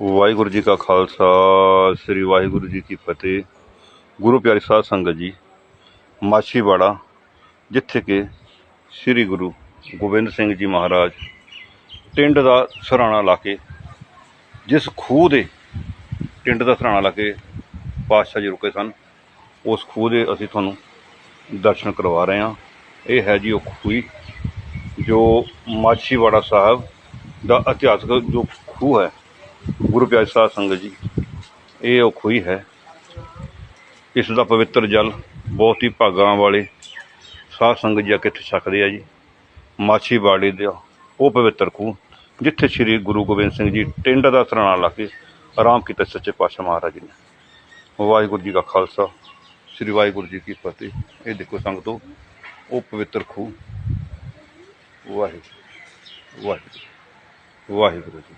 ਵਾਹਿਗੁਰੂ ਜੀ ਕਾ ਖਾਲਸਾ, ਸ੍ਰੀ ਵਾਹਿਗੁਰੂ ਜੀ ਕੀ ਫਤਿਹ। ਗੁਰੂ ਪਿਆਰੀ ਸਾਧ ਸੰਗਤ ਜੀ, ਮਾਛੀਵਾੜਾ, ਜਿੱਥੇ ਕਿ ਸ੍ਰੀ ਗੁਰੂ ਗੋਬਿੰਦ ਸਿੰਘ ਜੀ ਮਹਾਰਾਜ ਟਿੰਡ ਦਾ ਸਰਾਣਾ ਲਾ ਕੇ, ਜਿਸ ਖੂਹ ਦੇ ਟਿੰਡ ਦਾ ਸਰਾਣਾ ਲਾ ਕੇ ਪਾਤਸ਼ਾਹ ਜੀ ਰੁਕੇ ਸਨ, ਉਸ ਖੂਹ ਦੇ ਅਸੀਂ ਤੁਹਾਨੂੰ ਦਰਸ਼ਨ ਕਰਵਾ ਰਹੇ ਹਾਂ। ਇਹ ਹੈ ਜੀ ਉਹ ਖੂਹੀ, ਜੋ ਮਾਛੀਵਾੜਾ ਸਾਹਿਬ ਦਾ ਇਤਿਹਾਸਕ ਜੋ ਖੂਹ ਹੈ ਗੁਰੂ ਪਿਆਰੇ ਸਾਧ ਸੰਗਤ ਜੀ, ਇਹ ਉਹ ਖੂਹੀ ਹੈ। ਇਸ ਦਾ ਪਵਿੱਤਰ ਜਲ ਬਹੁਤ ਹੀ ਭਾਗਾਂ ਵਾਲੇ ਸਾਧ ਸੰਗਤ ਜੀ ਆ ਕੇ ਇੱਥੇ ਛਕਦੇ ਆ ਜੀ। ਮਾਛੀ ਮਾਛੀਵਾੜੇ ਦਾ ਉਹ ਪਵਿੱਤਰ ਖੂਹ, ਜਿੱਥੇ ਸ੍ਰੀ ਗੁਰੂ ਗੋਬਿੰਦ ਸਿੰਘ ਜੀ ਟਿੰਡ ਦਾ ਸਰਾਣਾ ਲਾ ਕੇ ਆਰਾਮ ਕੀਤਾ ਸੱਚੇ ਪਾਤਸ਼ਾਹ ਮਹਾਰਾਜ ਜੀ ਨੇ। ਵਾਹਿਗੁਰੂ ਜੀ ਕਾ ਖਾਲਸਾ, ਸ੍ਰੀ ਵਾਹਿਗੁਰੂ ਜੀ ਕੀ ਫਤਿਹ। ਇਹ ਦੇਖੋ ਸੰਗਤੋ, ਉਹ ਪਵਿੱਤਰ ਖੂਹ। ਵਾਹਿਗੁਰੂ ਵਾਹਿਗੁਰੂ ਵਾਹਿਗੁਰੂ ਜੀ।